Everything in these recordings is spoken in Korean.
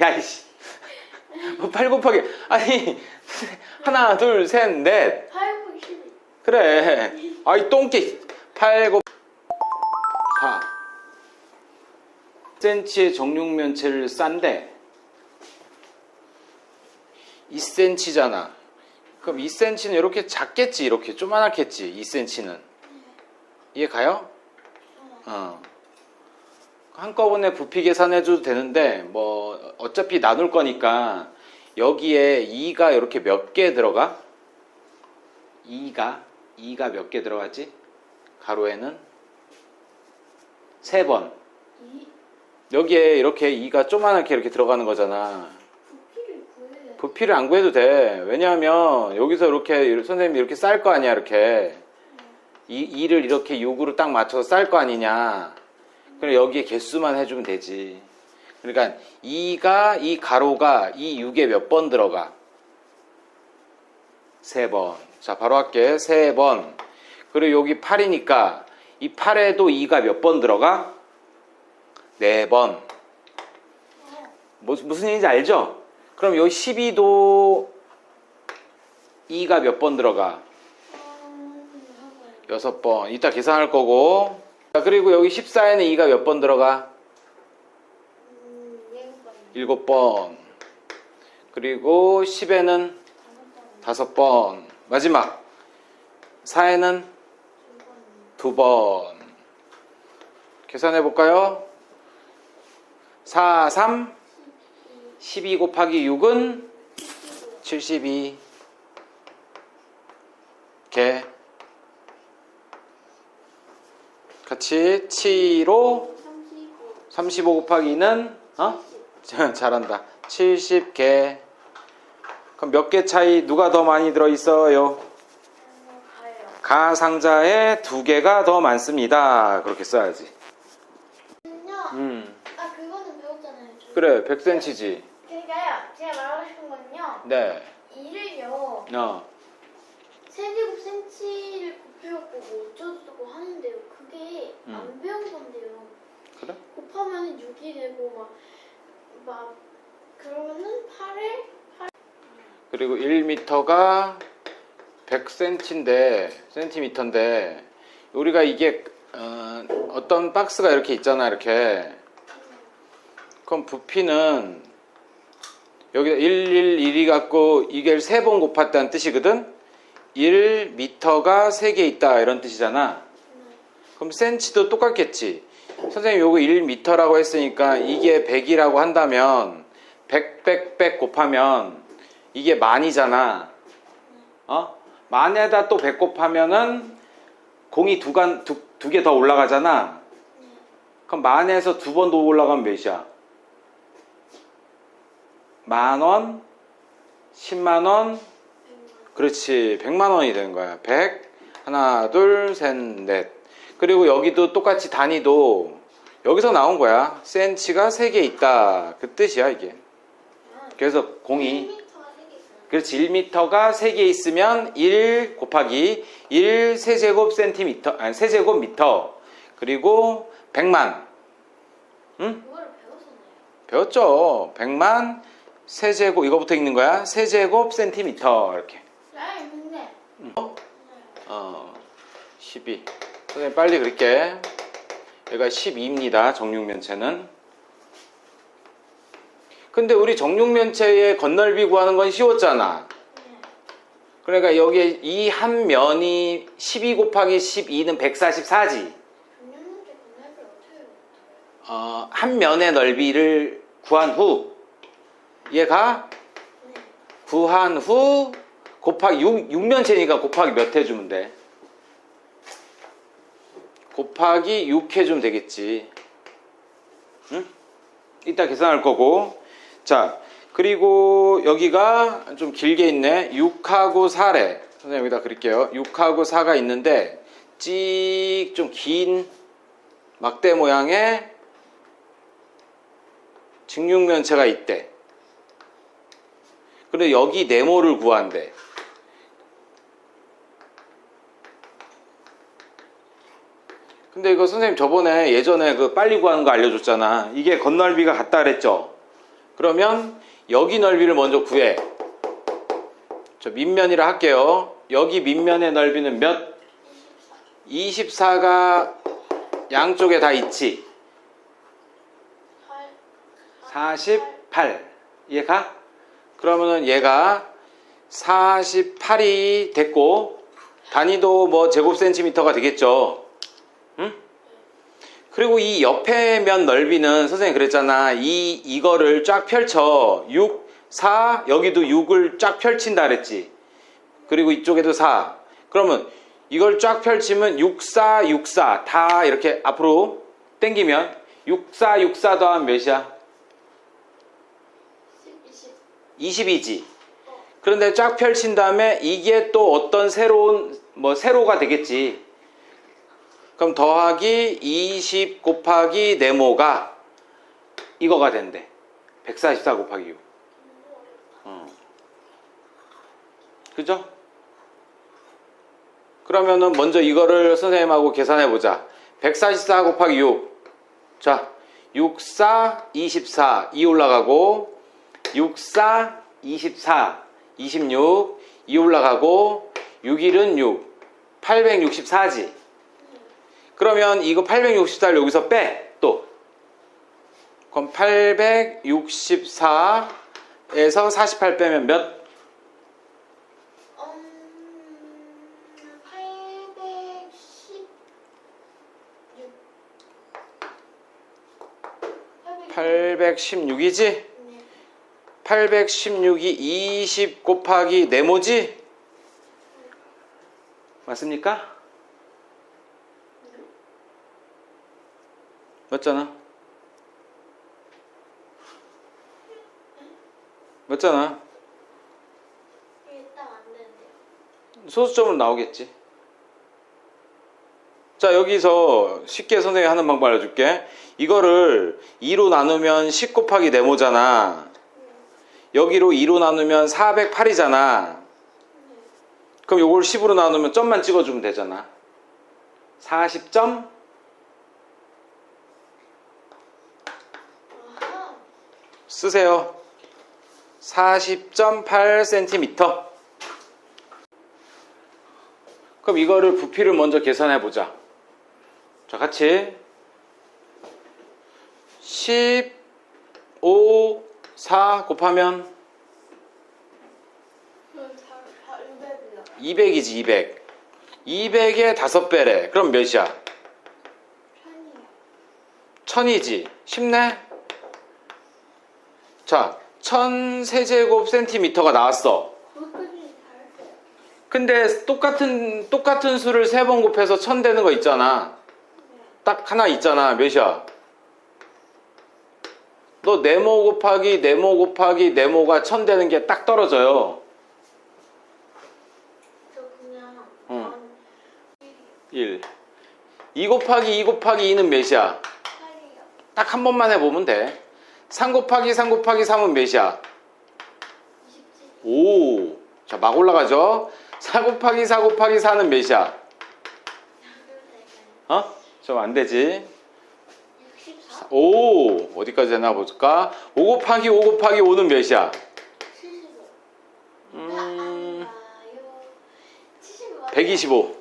야이씨. 뭐, 8 곱하기, 아니, 하나, 둘, 셋, 넷. 8 곱하기 12. 그래. 아이, 똥개. 8 곱, 4. cm의 정육면체를 싼데, 2cm잖아. 그럼 2cm는 이렇게 작겠지, 이렇게 조만하겠지, 2cm는. 이해 가요? 어. 한꺼번에 부피 계산해줘도 되는데, 뭐, 어차피 나눌 거니까, 여기에 2가 이렇게 몇 개 들어가? 2가, 2가 몇 개 들어가지? 가로에는? 3번. 2 여기에 이렇게 2가 조만하게 이렇게 들어가는 거잖아. 부피를 안 구해도 돼. 왜냐하면 여기서 이렇게 선생님이 이렇게 쌀 거 아니야, 이렇게. 이 2를 이렇게 6으로 딱 맞춰서 쌀 거 아니냐. 그럼 여기에 개수만 해주면 되지. 그러니까 2가 이 가로가 이 6에 몇 번 들어가? 세 번. 자, 바로 할게. 세 번. 그리고 여기 8이니까 이 8에도 2가 몇 번 들어가? 네 번. 뭐, 무슨 얘기인지 알죠? 그럼 여기 12도 2가 몇 번 들어가? 여섯 번. 이따 계산할 거고. 자, 그리고 여기 14에는 2가 몇 번 들어가? 음, 일곱 번. 그리고 10에는 다섯 번. 마지막. 4에는 두 번. 계산해 볼까요? 4, 3, 12 곱하기 6은 72. 개. 같이 7로 35. 35 곱하기 2는 어? 잘한다. 70개. 그럼 몇 개 차이 누가 더 많이 들어 있어요? 가 상자에 두 개가 더 많습니다. 그렇게 써야지. 음. 아 그거는 배웠잖아요. 저. 그래. 100cm지. 그러니까요. 제가 말하고 싶은 건요. 네. 이를요. 어. 세제곱 센치를 곱해갖고 뭐 어쩌고 하는데요. 그게 음. 안 배운 건데요. 그래? 곱하면 6이 되고 막, 막 그러면은 8에 그리고 1m가 100cm인데 센티미터인데 우리가 이게 어, 떤 박스가 이렇게 있잖아 이렇게 그럼 부피는 여기다 111이 갖고 이게 세번 곱했다는 뜻이거든 1m가 3개 있다 이런 뜻이잖아 그럼 센치도 똑같겠지 선생님 요거 1m라고 했으니까 이게 100이라고 한다면 100, 100, 100 곱하면 이게 만이잖아. 어? 만에다 또 100 곱하면은 공이 두 간, 두, 두 개 더 올라가잖아. 그럼 만에서 두 번 더 올라가면 몇이야? 만 원, 10만 원, 그렇지. 100만 원이 되는 거야. 100, 하나, 둘, 셋, 넷. 그리고 여기도 똑같이 단위도 여기서 나온 거야. 센치가 3개 있다. 그 뜻이야, 이게. 그래서 공이 1m가 3개 있어요. 그렇지 1m가 3개 있으면 1 곱하기 1 세제곱 센티미터 아니 세제곱 미터 그리고 100만 응? 배웠죠 100만 세제곱 이거부터 읽는 거야 세제곱 센티미터 이렇게 어 12. 선생님 빨리 그릴게. 여기가 12입니다. 정육면체는. 근데 우리 정육면체의 건널비 구하는 건 쉬웠잖아. 그러니까 여기에 이 한 면이 12 곱하기 12는 144지. 정육문제 건널비를 어떻게 해요? 어, 한 면의 넓이를 구한 후 얘가 네. 구한 후 곱하기 6, 6면체니까 곱하기 몇 해주면 돼? 곱하기 6 해주면 되겠지. 응? 이따 계산할 거고. 자, 그리고 여기가 좀 길게 있네. 6하고 4래. 선생님 여기다 그릴게요. 6하고 4가 있는데, 찍 좀 긴 막대 모양의 직육면체가 있대. 근데 여기 네모를 구한대. 근데 이거 선생님 저번에 예전에 그 빨리 구하는 거 알려줬잖아. 이게 건널비가 같다 그랬죠? 그러면 여기 넓이를 먼저 구해. 저 밑면이라 할게요. 여기 밑면의 넓이는 몇? 24. 24가 양쪽에 다 있지. 8. 48. 이해가? 그러면은 얘가 48이 됐고 단위도 뭐 제곱 센티미터가 되겠죠. 응? 그리고 이 옆에 면 넓이는 선생님 그랬잖아. 이 이거를 쫙 펼쳐. 6, 4 여기도 6을 쫙 펼친다 그랬지. 그리고 이쪽에도 4. 그러면 이걸 쫙 펼치면 6, 4, 6, 4 다 이렇게 앞으로 당기면 6, 4, 6, 4 더하면 몇이야? 10, 20. 20이지. 그런데 쫙 펼친 다음에 이게 또 어떤 새로운 뭐 세로가 되겠지. 그럼 더하기 20 곱하기 네모가 이거가 된대. 144 곱하기 6. 어. 그죠? 그러면은 먼저 이거를 선생님하고 계산해 보자. 144 곱하기 6. 자, 6, 4, 24. 2 올라가고 6, 4, 24, 26, 2 올라가고 6, 1은 6, 864지. 그러면 이거 864를 여기서 빼, 또. 그럼 864에서 48 빼면 몇? 음, 816. 816이지? 네. 816이 20 곱하기 네모지? 맞습니까? 맞잖아. 맞잖아. 소수점은 나오겠지. 자, 여기서 쉽게 선생님이 하는 방법 알려줄게. 이거를 2로 나누면 10 곱하기 네모잖아. 여기로 2로 나누면 408이잖아. 그럼 요걸 10으로 나누면 점만 찍어주면 되잖아. 40점? 아하. 쓰세요. 40.8cm. 그럼 이거를 부피를 먼저 계산해 보자. 자, 같이 15, 4 곱하면 그럼 다, 다 600이요. 200이지, 200. 200의 5배래. 그럼 몇이야? 편이요. 1000이지. 쉽네? 자, 1000세제곱 센티미터가 나왔어. 그것까지 다르세요. 근데 똑같은 똑같은 수를 세 번 곱해서 천 되는 거 있잖아. 딱 하나 있잖아. 몇이야? 너 네모 곱하기 네모 곱하기 네모가 천 되는 게 딱 떨어져요. 저 그냥 응. 한 1. 2 곱하기 2 곱하기 2는 몇이야? 8이요. 딱한 번만 해보면 돼. 3 곱하기 3 곱하기 3은 몇이야? 27. 오. 자, 막 올라가죠? 4 곱하기 4 곱하기 4는 몇이야? 어? 좀 안 되지. 64. 오 어디까지 되나 볼까? 5 곱하기 5 곱하기 5는 몇이야? 75. 음, 아, 아요. 75. 125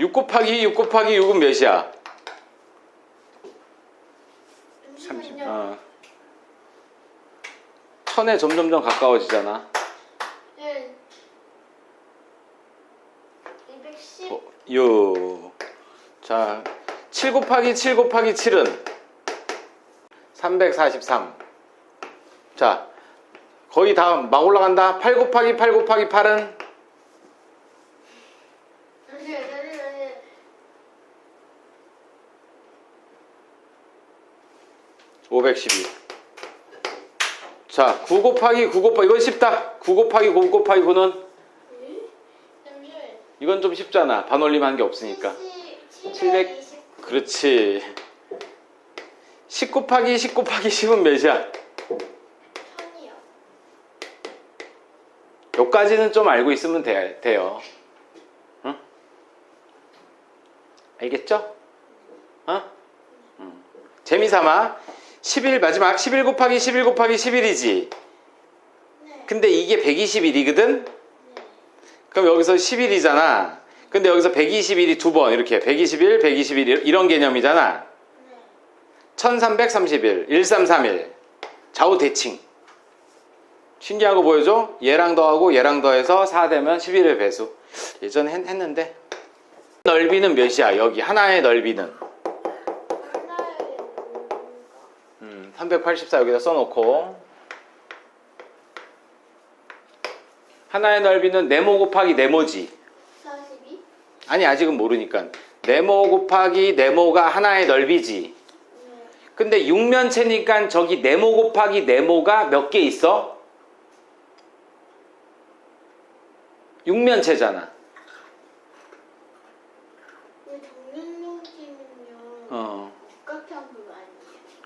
6 곱하기 6 곱하기 6은 몇이야? 30 30. 어. 천에 점점점 가까워지잖아 네. 210. 어, 요. 자, 7 곱하기 7 곱하기 7은 343 자, 거의 다 막 올라간다 8 곱하기 8 곱하기 8은 잠시만요, 잠시만요. 512. 자, 9 곱하기 9 곱하기 이건 쉽다. 9 곱하기 9 곱하기 9는 네? 잠시만요. 이건 좀 쉽잖아. 반올림 한 게 없으니까. 700. 720. 그렇지. 10 곱하기 10 곱하기 10은 몇이야? 1000이요. 여기까지는 좀 알고 있으면 돼, 돼요. 응? 알겠죠? 어? 응. 재미삼아 11 마지막 11 곱하기 11 곱하기 11이지. 네. 근데 이게 121이거든? 네. 그럼 여기서 11이잖아. 근데 여기서 121이 두 번 이렇게 121, 121 이런 개념이잖아. 네. 1331, 1331. 좌우 대칭. 신기한 거 보여줘? 얘랑 더하고 얘랑 더해서 4 되면 11의 배수. 예전에 했, 는데 넓이는 몇이야? 여기 하나의 넓이는. 하나의 뭔가 음, 384 여기다 써놓고. 하나의 넓이는 네모 곱하기 네모지. 42? 아니 아직은 모르니까. 네모 곱하기 네모가 하나의 넓이지. 네. 근데 육면체니까 저기 네모 곱하기 네모가 몇 개 있어? 육면체잖아. 왜 정육면체는요? 어. 육각형 그거 아니에요?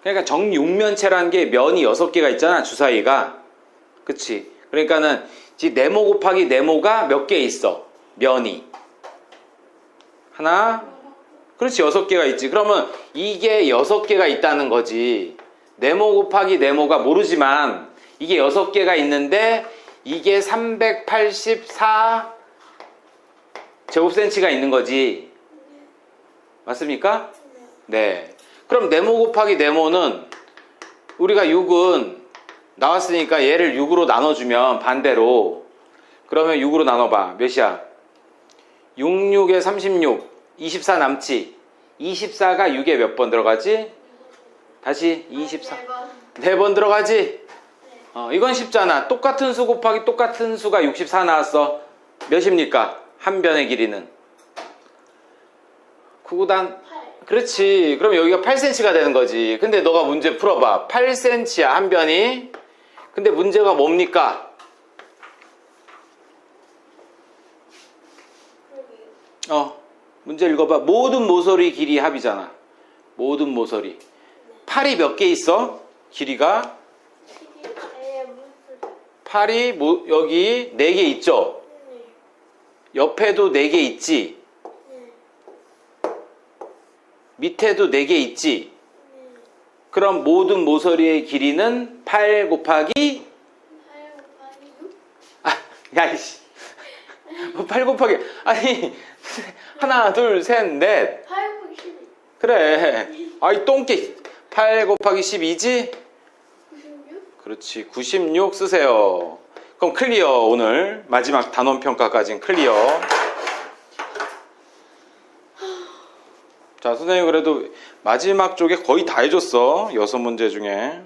그러니까 정육면체라는 게 면이 여섯 개가 있잖아 주사위가. 그치? 그러니까는 이 네모 곱하기 네모가 몇 개 있어? 면이. 하나, 그렇지 여섯 개가 있지. 그러면 이게 여섯 개가 있다는 거지. 네모 곱하기 네모가 모르지만 이게 여섯 개가 있는데 이게 384 제곱센치가 있는 거지. 맞습니까? 네. 네. 그럼 네모 곱하기 네모는 우리가 6은 나왔으니까 얘를 6으로 나눠주면 반대로 그러면 6으로 나눠봐. 몇이야? 6, 6에 36, 24 남지. 24가 6에 몇 번 들어가지? 다시 24. 네 번. 들어가지? 네. 어, 이건 쉽잖아. 똑같은 수 곱하기 똑같은 수가 64 나왔어. 몇입니까? 한 변의 길이는. 구구단 8. 그렇지. 그럼 여기가 8cm가 되는 거지. 근데 너가 문제 풀어봐. 8cm야, 한 변이. 근데 문제가 뭡니까? 어, 문제 읽어봐. 모든 모서리 길이 합이잖아. 모든 모서리. 팔이 몇 개 있어? 길이가? 팔이 모- 여기 4개 있죠? 네. 옆에도 4개 있지? 네. 밑에도 4개 있지? 네. 그럼 모든 모서리의 길이는 8 곱하기 8 곱하기 6? 아, 야이씨. 8 곱하기 아니 하나 둘 셋 넷 8 곱하기 12. 그래 아이 똥개 8 곱하기 12지 96? 그렇지 96 쓰세요 그럼 클리어 오늘 마지막 단원 평가까지는 클리어 자 선생님 그래도 마지막 쪽에 거의 다 해줬어 여섯 문제 중에